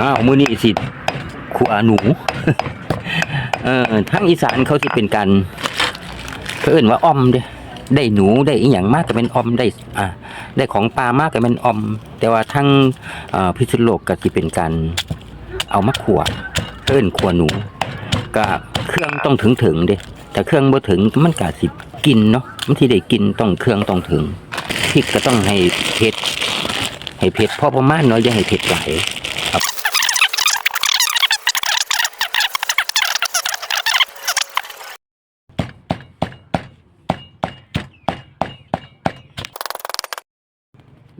อ้าวมือนี้สิขัวหนูเออทางอีสานเขาสิเป็นการเขาเอิ้นว่าออมเด้ได้หนูได้อีหยังมากก็เป็นออมได้อ่าได้ของปลามากก็เป็นออม แต่ว่าทางพิษณุโลกก็สิเป็นการเอามาขัวเอิ้นขัวหนูก็เครื่องต้องถึงถึงเด้แต่เครื่องบ่ถึงมันก็สิกินเนาะมันสิได้กินต้องเครื่องต้องถึงพริกก็ต้องให้เผ็ดให้เผ็ดพอประมาณเนาะอย่าให้เผ็ดหลาย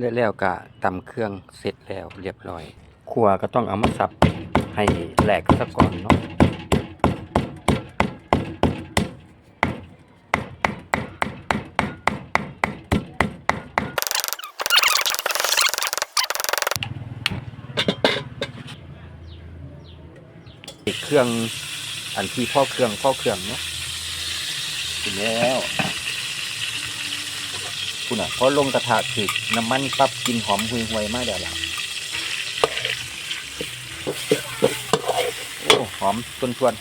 แล้วก็ตำเครื่องเสร็จแล้วเรียบร้อยครัวก็ต้องเอามาสับให้แหลกซะก่อนเนาะเครื่องอันที่พ่อเครื่องพ่อเครื่องเนาะถึงแล้ว คุณอะพอลงกระทะถึกน้ำมันปั๊บกลินหอมหุยหวยๆมากเดี๋ยวละโอ้หอมชวนชวน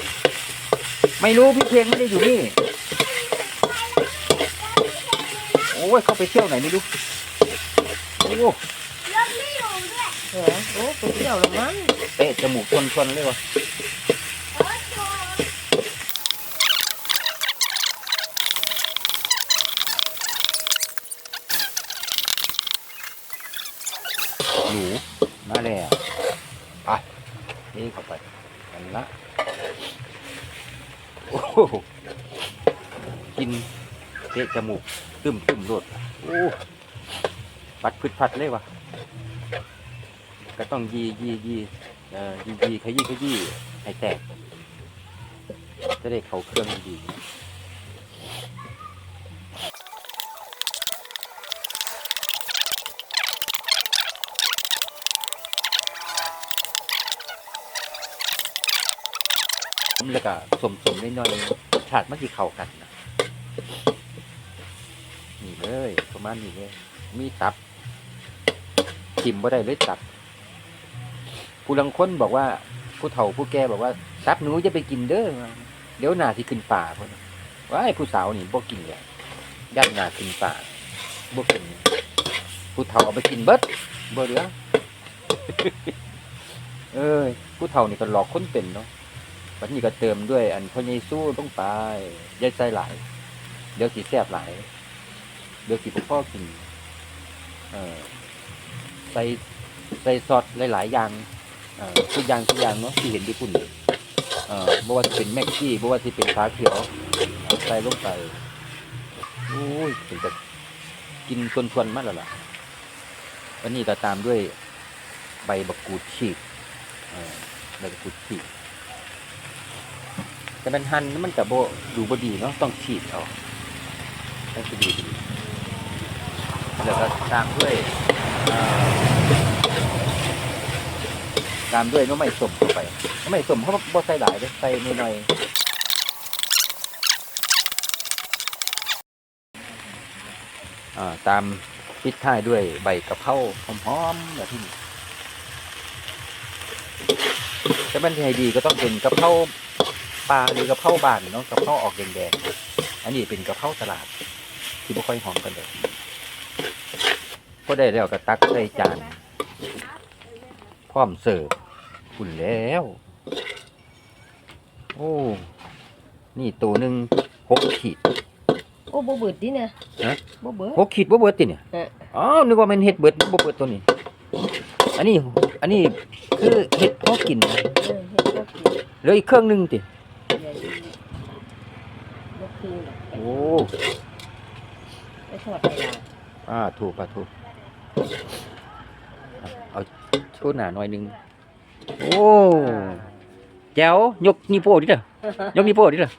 ๆไม่รู้พี่เพลงไม่ได้อยู่นี่ โอ้ยเขาไปเที่ยวไหนไม่รู้โอ้เหรอโอ้ไปเที่ยวแล้วมั้งเตะจมูกชวนชวนๆเลยวะ หนูมาแล้วไปนี่เข้าไปกันละโอ้โหกินเตะจมูกตึมตึมโดดโอ้ปัดพึดพัดเลยวะก็ต้องยียียีเอ่อยียีขยี้ขยี้ให้แตกจะได้เขาเครื่องดี แล้วก็สมสมๆน้อยๆรสชาติมันที่เข้ากันนะนี่เลยประมาณนี้เลยมีตับชิมบ่ได้เลยตับผู้ลังค้นบอกว่า ผู้เฒ่าผู้แก่บอกว่าตับหนูจะไปกินเด้อเดี๋ยวหนาที่ขึ้นป่าพุ่นว่าไอ้ผู้สาวนี่บ่กินเลยยัดหนาขึ้นป่าบ่กินผู้เฒ่าเอาไปกินเบิดบ่เหลือเอ้ยผู้เฒ่านี่ก็หลอกคนเป็นเนาะ วันนี้ก็เติมด้วย อันพอใหญสู้ต้องไปย่าใส่หลาย เดี๋ยวสิแซ่บหลาย เดี๋ยวสิบ่พอกินเออใส่ใส่ซอสหลาย ๆ อย่างทุกอย่างทุกอย่างเนาะที่เห็นญี่ปุ่นเอ่อบ่ว่าจะเป็นแม็กกี้บ่ว่าจะเป็นขาเขียวใส่ลงไปโอ้ยเป็นจะกินชวนๆมากแล้วล่ะอันนี้ก็ตามด้วยใบบักกูดฉีกใบบักกูดฉีก แต่มันหั่นมันกับโบดูบดีเนาะต้องฉีดเอาต้องจะดูดีแล้วก็ตามด้วยตามด้วยน้ำไม่สมเข้าไปน้ำไม่สมเขาบ่ใส่หลายเลยใส่หน่อยๆตามปิดท้ายด้วยใบกะเพราหอมๆแบบที่นี่แต่มันให้ดีก็ต้องเป็นกะเพรา ปลาหรือกะเพราบานเนาะกะเพราออกแดงๆอันนี้เป็นกะเพราตลาด ที่ไม่ค่อยหอมกันเลยก็ได้แล้วก็ตักใส่จานพร้อมเสิร์ฟคุณแล้ว โอ้ นี่ตัวหนึ่งหกขีดโอ้บ่เบิดดิเนี่ยฮะบ่เบิดหกขีดบ่เบิดติเนี่ยเอออ๋อนึกว่ามันเห็ดเบิดบ่เบิดตัวนี้ อันนี้ อันนี้คือเห็ดพอกินนะเออเฮ็ดบ่กินเหลืออีกเครื่องหนึงติ อย่าดีบ่คือหรอก โอ้ไปทอดไปลาอ่าถูกป่ะถูกเอาชูหนาหน่อยหนึง โอ้แจ๋วยกนิ้วโป้ดิเด้อยกนิ้วโป้ดิเด้อ